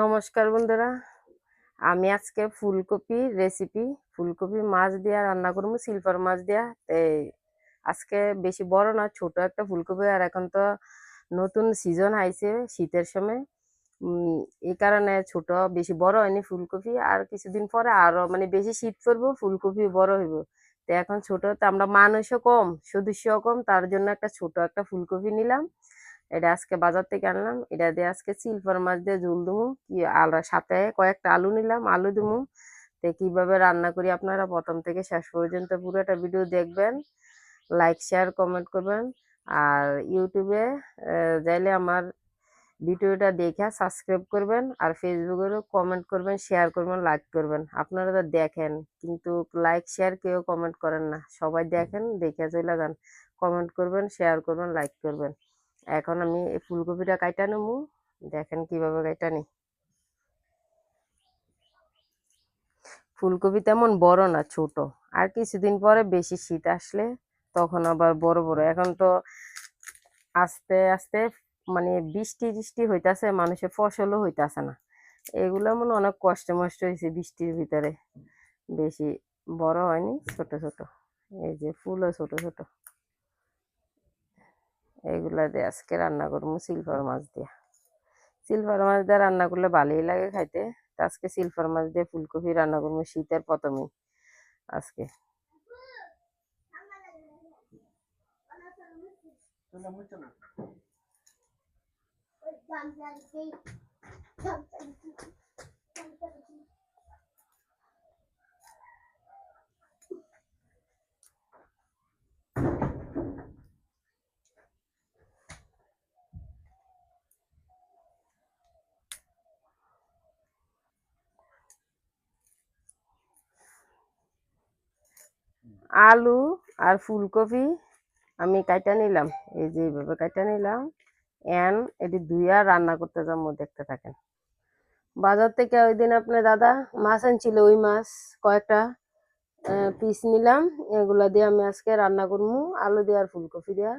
নমস্কার বন্ধুরা। আমি আজকে ফুলকপি রেসিপি ফুলকপি মাছ দিয়া রান্না করব সিলভার মাছ এই আজকে বেশি বড় না, ছোট একটা ফুলকপি। আর এখন তো নতুন সিজন আইছে শীতের সময়। এই কারণে ছোট, বেশি বড় হয়নি ফুলকপি। আর কিছুদিন পরে আরও মানে বেশি শীত পড়ব, ফুলকপি বড় হইব। তো এখন ছোট, তো আমরা মানুষও কম সদস্য কম। তার জন্য একটা ছোট একটা ফুলকপি নিলাম। এটা আজকে বাজার থেকে আনলাম, এটা দিয়ে আজকে সিলভার মাছ দিয়ে ঝুল দেবো। কি আর সাথে কয়েকটা আলু নিলাম, আলু দেবো। তো কীভাবে রান্না করি আপনারা প্রথম থেকে শেষ পর্যন্ত পুরোটা ভিডিও দেখবেন লাইক শেয়ার কমেন্ট করবেন। আর ইউটিউবে যাইলে আমার ভিডিওটা দেখে সাবস্ক্রাইব করবেন আর ফেসবুকেরও কমেন্ট করবেন শেয়ার করবেন লাইক করবেন। আপনারা তো দেখেন, কিন্তু লাইক শেয়ার কেউ কমেন্ট করেন না। সবাই দেখেন, দেখে চলে যান। কমেন্ট করবেন শেয়ার করবেন লাইক করবেন। এখন আমি এই ফুলকপিটা কাইটা নেব, দেখেন কীভাবে কাইটা নি ফুলকপি তেমন বড় না, ছোট। আর কিছুদিন পরে বেশি শীত আসলে তখন আবার বড় বড়। এখন তো আস্তে আস্তে মানে বৃষ্টি বৃষ্টি হইতাছে, মানুষের ফসলও হইতাছে না। এগুলো মনে অনেক কষ্ট মষ্ট হয়েছে বৃষ্টির ভিতরে। বেশি বড় হয়নি, ছোট ছোট। এই যে ফুলও ছোট ছোট। এগুলা দিয়ে আজকে রান্না করব সিলভার মাছ দিয়ে। সিলভার মাছ দিয়ে রান্না করলে ভালোই লাগে খাইতে। আজকে সিলভার মাছ দিয়ে ফুলকপি রান্না করব শীতের প্রথমেই আজকে। আলু আর ফুলকপি আমি কাইটা নিলাম। এই যে এইভাবে কাইটা নিলাম। এন, এটি ধুইয়া রান্না করতে যাব, দেখতে থাকেন। বাজার থেকে ওই দিন আপনার দাদা মাছ আনছিল, ওই মাছ কয়েকটা পিস নিলাম। এগুলা দিয়ে আমি আজকে রান্না করব, আলু দিয়ে আর ফুলকপি দিয়া।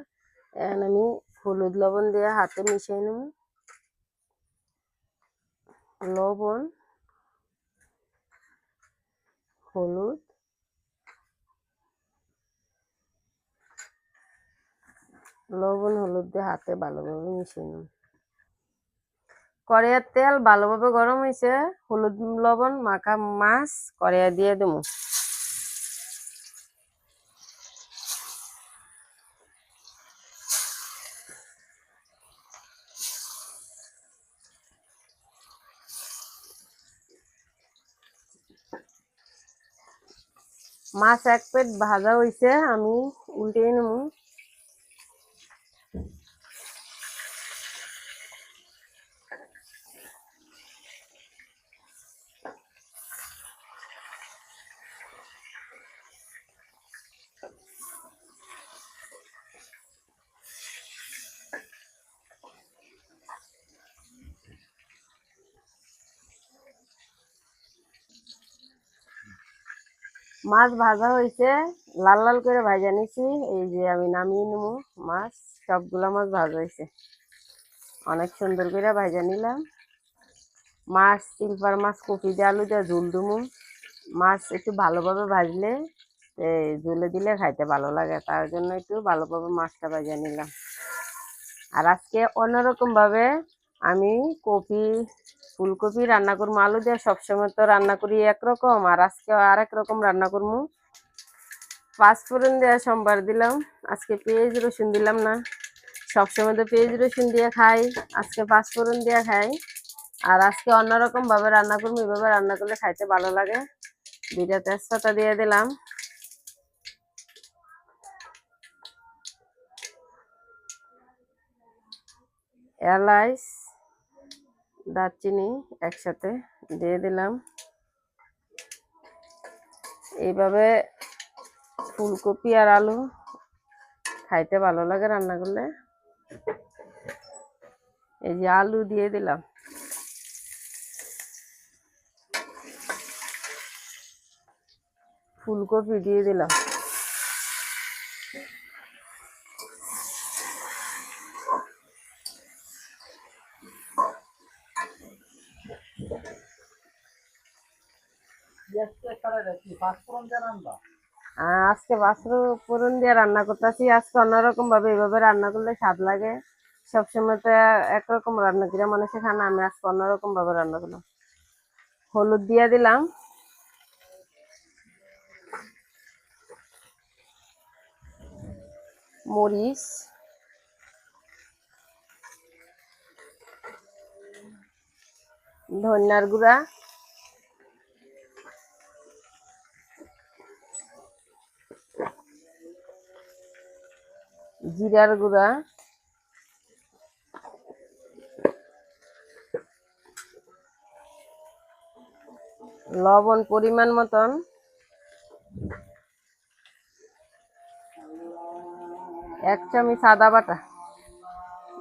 এন, আমি হলুদ লবণ দিয়ে হাতে মিশিয়ে নেব। লবণ, হলুদ লবণ, হলুদ দিয়ে হাতে ভালোভাবে মিশিয়ে নেব কড়াইয়ের তেল ভালোভাবে গরম হয়েছে, হলুদ, লবণ, মাখা মাছ কড়াইয়ে দিয়ে দেবো। মাছ এক প্লেট ভাজা হয়েছে, আমি উল্টিয়ে নেব। মাছ ভাজা হয়েছে। লাল লাল করে ভাজা নিছি। এই যে আমি নামিয়ে নেব মাছ। সবগুলা মাছ ভাজা হয়েছে। অনেক সুন্দর করে ভাজা নিলাম। মাছ, সিলভার মাছ, কপি দিয়ে আলু দিয়ে ঝুল দুমু। মাছ একটু ভালোভাবে ভাজলে ঝুলে দিলে খাইতে ভালো লাগে। তার জন্য একটু ভালোভাবে মাছটা ভাজা নিলাম। আর আজকে অন্যরকম ভাবে আমি কপি ফুলকপি রান্না করব আলু দিয়ে সবসময় তো রান্না করি একরকম, আর আজকে আর এক রকম রান্না করব পাঁচফোড়ন দেওয়া সোমবার দিলাম, আজকে পেঁয়াজ রসুন দিলাম না। সবসময় তো পেঁয়াজ রসুন দিয়ে খাই, আজকে পাঁচফোড়ন দিয়ে খাই। আর আজকে অন্যরকম ভাবে রান্না করব এভাবে রান্না করলে খাইতে ভালো লাগে। দুইটা তেজপাতা দিয়ে দিলাম। এলাচ দারচিনি একসাথে দিয়ে দিলাম। এইভাবে ফুলকপি আর আলু খাইতে ভালো লাগে রান্না করলে। এই যে আলু দিয়ে দিলাম। ফুলকপি দিয়ে দিলাম। আজকে বাসরু পুরন দিয়ে রান্না করতেছি। আজকে অন্যরকম ভাবে এইভাবে রান্না করলে স্বাদ লাগে। সবসময় তো একরকম রান্না করে মানুষের খানা আমি আজকে অন্যরকম ভাবে রান্না করলাম। হলুদ দিয়ে দিলাম। মরিচ। ধনিয়ার গুঁড়া। জিরার গুঁড়া। লবণ পরিমাণ মতন। এক চামচ আদা বাটা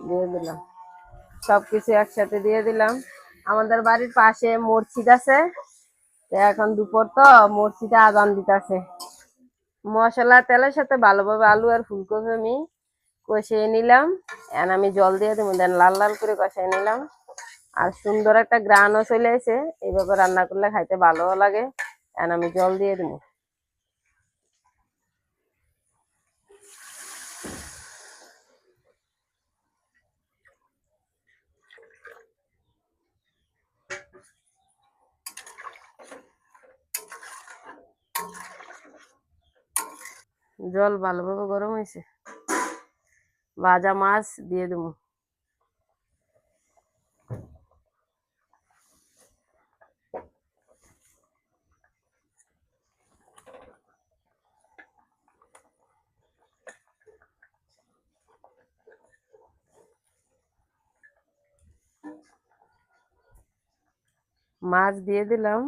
দিয়ে দিলাম। সবকিছু একসাথে দিয়ে দিলাম। আমাদের বাড়ির পাশে মসজিদ আছে। এখন দুপুর তো, মসজিদে আজান দিতেছে। মশলা তেলের সাথে ভালোভাবে আলু আর ফুলকপি আমি কষিয়ে নিলাম। এখন আমি জল দিয়ে দেবো দেন লাল লাল করে কষিয়ে নিলাম। আর সুন্দর একটা গ্রানও চলে এসে এইভাবে রান্না করলে খাইতে ভালোও লাগে। এখন আমি জল দিয়ে দেবো। জল ভালোভাবে গরম হয়েছে। ভাজা মাছ দিয়ে দেবো। মাছ দিয়ে দিলাম।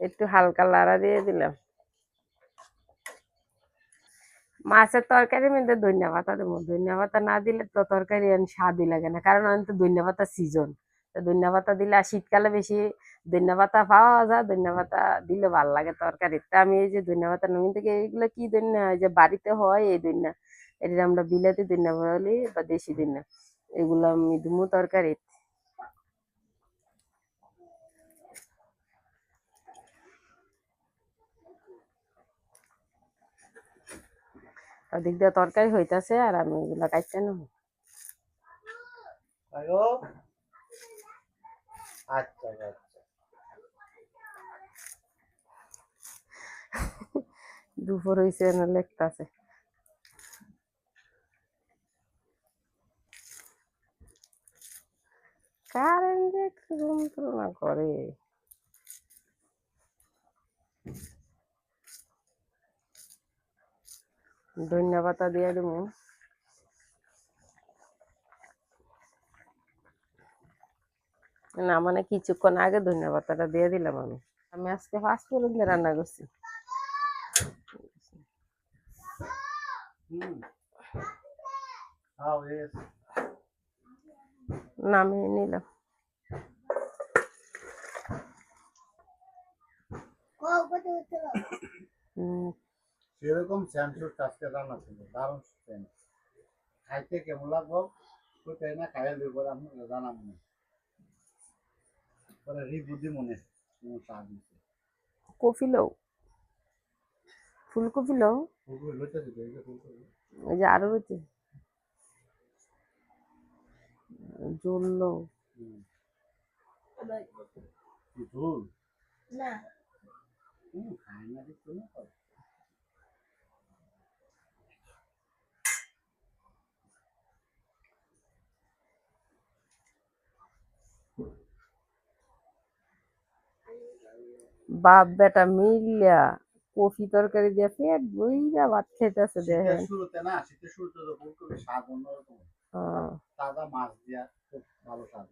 একটু হালকা লাড়া দিয়ে দিলাম। মাছের তরকারির মধ্যে ধনিয়া পাতা দেবো। ধনিয়া পাতা না দিলে তো তরকারি স্বাদই লাগে না। কারণ আমি তো ধনিয়া পাতা সিজন ধনিয়া পাতা দিলে আর শীতকালে বেশি ধনিয়া পাতা পাওয়া যায়, ধনিয়া পাতা দিলে ভালো লাগে তরকারিতে আমি এই যে ধনিয়া পাতা নমিন থেকে এইগুলো কি ধনিয়া যে বাড়িতে হয় এই ধনিয়া এটা আমরা বিলাতি ধনিয়া বলি বা দেশি ধনিয়া, এগুলো আমি দিমু তরকারি ওদিক দিয়ে তরকারি হইতাছে আর আমি এগুলো কাটতে নেব আচ্ছা আচ্ছা। দুপুর হইছে না লেখতাছে কারেন্ট যন্ত্রণা করে ধনিয়া পাতা দিয়ে দেবো। না মানে কিছুক্ষণ আগে ধনিয়া পাতাটা দিয়ে দিলাম আমি। আমি আজকে ফাস্ট ফুড দিয়ে রান্না করছি। হুম। হাও এস নামিয়ে নিলাম। হুম সেরকম স্যামসুর আজকে রান্না ছিল দারুণ সেন্ট খাইতে কেমন লাগবো? কোথায় না খাইয়ে দেবো আমি জানাম না। পরে রি বুদ্ধি মনে স্বাদ দিচ্ছে কফি লও। ফুলকপি লও। ওই যে আরও রয়েছে। জল লও। ঝোল না। হুম না বাপ বেটা মিলিয়া কফি তরকারি দিয়ে পেট বইরা ভাত খেতেছে দেখেন। শুরুতে না শীতের শুরুতে তো ফুলকপি স্বাদ অন্যরকম। হ্যাঁ। তাজা মাছ দিয়া খুব ভালো স্বাদ